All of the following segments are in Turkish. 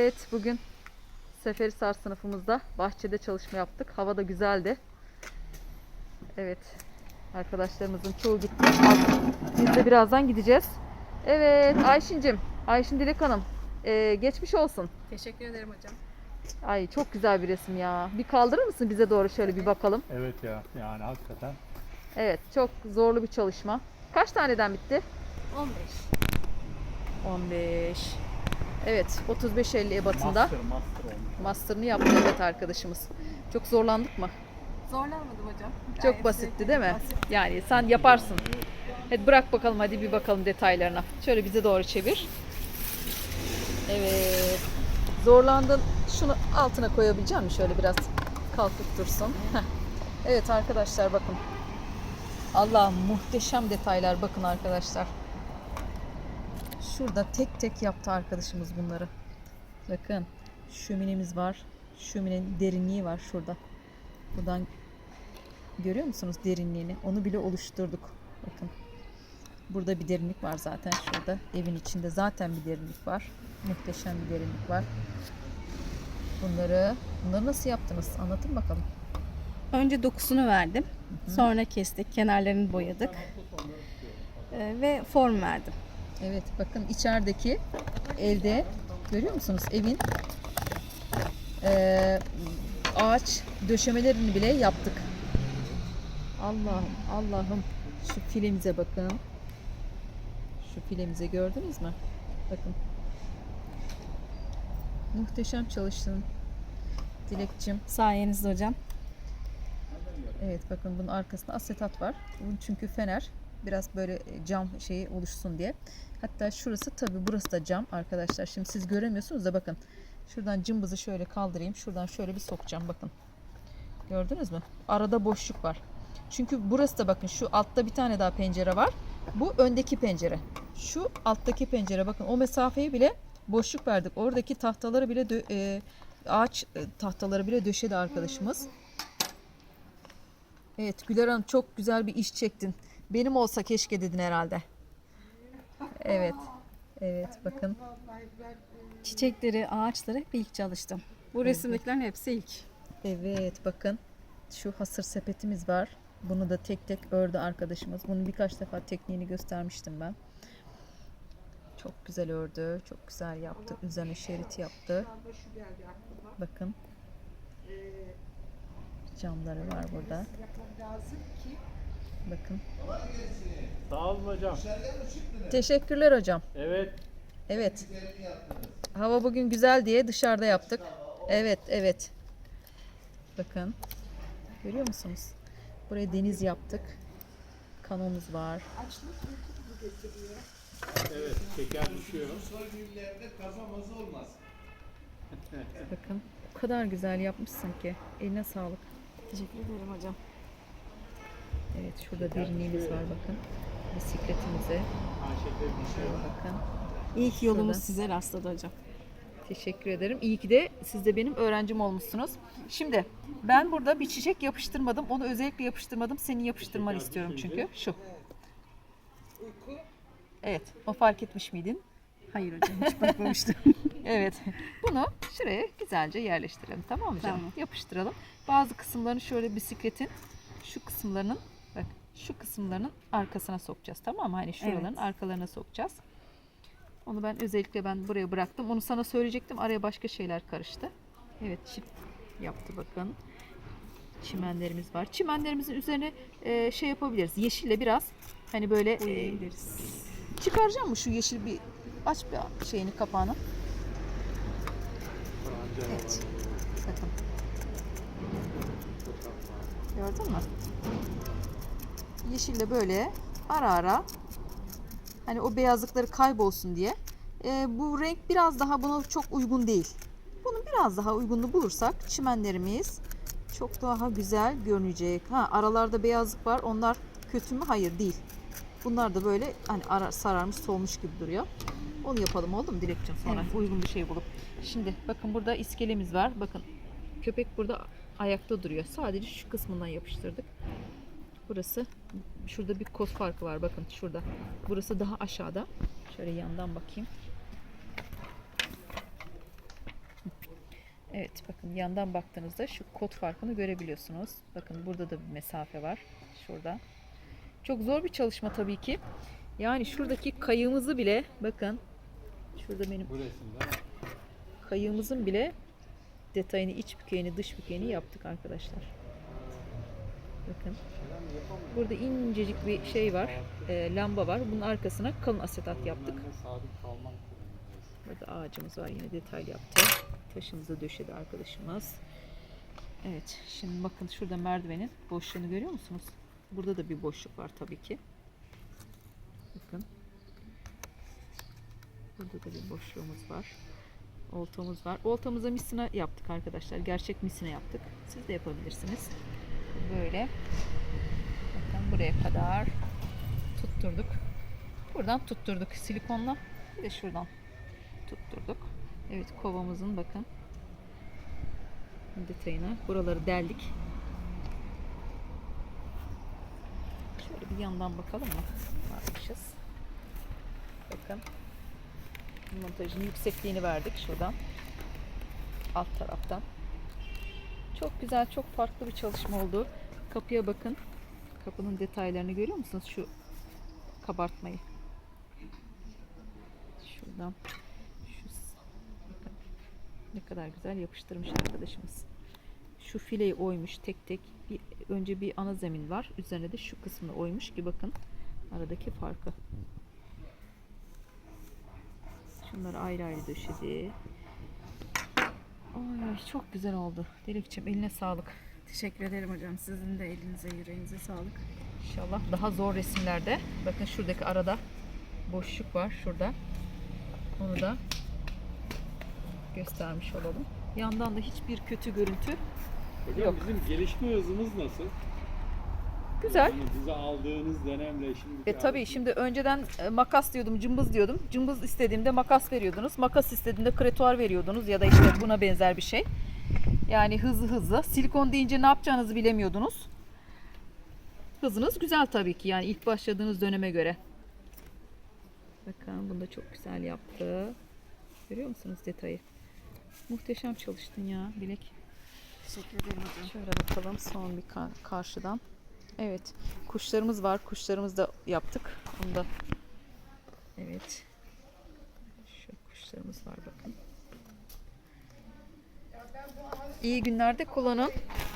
Evet, bugün Seferihisar sınıfımızda bahçede çalışma yaptık. Hava da güzeldi. Evet, arkadaşlarımızın çoğu gitti. Biz de birazdan gideceğiz. Evet, Ayşin'cim, Ayşin Dilek Hanım, ee, geçmiş olsun. Teşekkür ederim hocam. Ay çok güzel bir resim ya. Bir kaldırır mısın bize doğru şöyle bir bakalım. Evet ya yani hakikaten. Evet, çok zorlu bir çalışma. Kaç taneden bitti? 15. 15. Evet, 35-50 ebatında Master, master olmuş. master'ını yaptı evet arkadaşımız. Çok zorlandık mı? Zorlanmadım hocam. Çok Gayet basitti zevkli, değil mi? basit. Yani sen yaparsın. Hadi bırak bakalım hadi bir bakalım detaylarına. Şöyle bize doğru çevir. Evet. Zorlandın. Şunu altına koyabileceğim mi? Şöyle biraz kalkıp dursun. Heh. Evet arkadaşlar bakın. Allah muhteşem detaylar bakın arkadaşlar. Şurada tek tek yaptı arkadaşımız bunları. Bakın şöminemiz var. Şöminenin derinliği var şurada. Buradan Görüyor musunuz derinliğini? Onu bile oluşturduk. Bakın. Burada bir derinlik var zaten şurada. Evin içinde zaten bir derinlik var. Muhteşem bir derinlik var. Bunları bunları nasıl yaptınız? Anlatın bakalım. Önce dokusunu verdim. Sonra kestik. Kenarlarını boyadık. Ee, ve form verdim. Evet bakın içerideki evde görüyor musunuz? Evin eee, ağaç döşemelerini bile yaptık. Allah'ım Allah'ım şu filemize bakın. Şu filemize gördünüz mü? Bakın. Muhteşem çalıştın. Dilekçim. Sayenizde hocam. Evet bakın bunun arkasında asetat var. Bunun çünkü fener biraz böyle cam şeyi oluşsun diye. Hatta şurası tabi burası da cam arkadaşlar. Şimdi siz göremiyorsunuz da bakın. Şuradan cımbızı şöyle kaldırayım. Şuradan şöyle bir sokacağım bakın. Gördünüz mü? Arada boşluk var. Çünkü burası da bakın şu altta bir tane daha pencere var. Bu öndeki pencere. Şu alttaki pencere bakın o mesafeyi bile boşluk verdik. Oradaki tahtaları bile e, ağaç e, tahtaları bile döşedi arkadaşımız. Evet Güler Hanım çok güzel bir iş çektin. Benim olsa keşke dedin herhalde. Evet. Evet bakın. Çiçekleri, ağaçları hep ilk çalıştım. Bu resimdekilerin hepsi ilk. Evet bakın. Şu hasır sepetimiz var. Bunu da tek tek ördü arkadaşımız. Bunu birkaç defa tekniğini göstermiştim ben. Çok güzel ördü. Çok güzel yaptı. Üzerine şerit yaptı. Bakın. Camları var burada. Bakın. Sağ olun hocam. Teşekkürler hocam. Evet. Evet. Hava bugün güzel diye dışarıda yaptık. Evet, evet. Bakın. Görüyor musunuz? Buraya deniz yaptık. Kanomuz var. Evet. Şeker düşüyor. Bakın. O kadar güzel yapmışsın ki. Eline sağlık. Teşekkür ederim hocam. Evet, şurada derinliğimiz var bakın. Bisikletimize. Düşüyor. Bakın. İlk yolumuz Şurada. size rastladı hocam. Teşekkür ederim. İyi ki de siz de benim öğrencim olmuşsunuz. Şimdi ben burada bir çiçek yapıştırmadım. Onu özellikle yapıştırmadım. Senin yapıştırmanı istiyorum çünkü. Şu. Evet. O fark etmiş miydin? Hayır hocam hiç bakmamıştım. Evet. Bunu şuraya güzelce yerleştirelim. Tamam mı canım? Tamam. Yapıştıralım. Bazı kısımlarını şöyle bisikletin şu kısımlarının şu kısımlarının arkasına sokacağız. Tamam mı? Hani şuraların Evet. arkalarına sokacağız. Onu ben özellikle ben buraya bıraktım. Onu sana söyleyecektim. Araya başka şeyler karıştı. Evet çift yaptı bakın. Çimenlerimiz var. Çimenlerimizin üzerine e, şey yapabiliriz. Yeşille biraz hani böyle e, çıkaracağım mı şu yeşil bir aç bir şeyini kapağını. Evet. Bakın. Gördün mü? Yeşille böyle ara ara hani o beyazlıkları kaybolsun diye. Ee, bu renk biraz daha buna çok uygun değil. Bunu biraz daha uygunlu bulursak çimenlerimiz çok daha güzel görünecek. Ha aralarda beyazlık var. Onlar kötü mü? Hayır değil. Bunlar da böyle hani ara, sararmış solmuş gibi duruyor. Onu yapalım oldu mu Dilekçim sonra Evet. uygun bir şey bulup. Şimdi bakın burada iskelemiz var. Bakın köpek burada ayakta duruyor. Sadece şu kısmından yapıştırdık. Burası şurada bir kos farkı var bakın şurada. Burası daha aşağıda. Şöyle yandan bakayım. Evet bakın yandan baktığınızda şu kod farkını görebiliyorsunuz. Bakın burada da bir mesafe var. Şurada. Çok zor bir çalışma tabii ki. Yani şuradaki kayığımızı bile bakın. Şurada benim kayığımızın bile detayını, iç bükeyini, dış bükeyini yaptık arkadaşlar. Bakın. Burada incecik bir şey var. e, lamba var. Bunun arkasına kalın asetat yaptık. Burada ağacımız var yine detaylı yaptı. Taşımızı döşedi arkadaşımız. Evet şimdi bakın şurada merdivenin boşluğunu görüyor musunuz? Burada da bir boşluk var tabii ki. Bakın. Burada da bir boşluğumuz var. Oltamız var. Oltamıza misina yaptık arkadaşlar. Gerçek misina yaptık. Siz de yapabilirsiniz. Böyle. Bakın buraya kadar tutturduk. Buradan tutturduk silikonla. Bir de şuradan tutturduk. Evet kovamızın bakın detayına. Buraları deldik. Şöyle bir yandan bakalım mı? Varmışız. Bakın. Montajın yüksekliğini verdik şuradan. Alt taraftan. Çok güzel, çok farklı bir çalışma oldu. Kapıya bakın. Kapının detaylarını görüyor musunuz? Şu kabartmayı. Şuradan şu ne kadar güzel yapıştırmış arkadaşımız. Şu fileyi oymuş tek tek. Bir, önce bir ana zemin var. Üzerine de şu kısmını oymuş ki bakın aradaki farkı. Şunları ayrı ayrı döşedi. Ay, çok güzel oldu. Dilekçim eline sağlık. Teşekkür ederim hocam. Sizin de elinize yüreğinize sağlık. İnşallah daha zor resimlerde. Bakın şuradaki arada boşluk var şurada. Onu da göstermiş olalım. Yandan da hiçbir kötü görüntü Hocam Yok. bizim gelişme hızımız nasıl? Güzel. Yani bize aldığınız dönemle şimdi E tabii şimdi önceden e, makas diyordum, cımbız diyordum. Cımbız istediğimde makas veriyordunuz. Makas istediğimde kretuar veriyordunuz ya da işte buna benzer bir şey. Yani hızlı hızlı. Silikon deyince ne yapacağınızı bilemiyordunuz. Hızınız güzel tabii ki yani ilk başladığınız döneme göre. Bakın bunu da çok güzel yaptı. Görüyor musunuz detayı? Muhteşem çalıştın ya Bilek. Teşekkür ederim hocam. Şöyle bakalım son bir ka- karşıdan. Evet. Kuşlarımız var. Kuşlarımızı da yaptık. Onu da Evet. Şu kuşlarımız var bakın. İyi günlerde kullanın.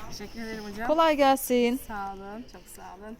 Teşekkür ederim hocam. Kolay gelsin. Sağ olun. Çok sağ olun.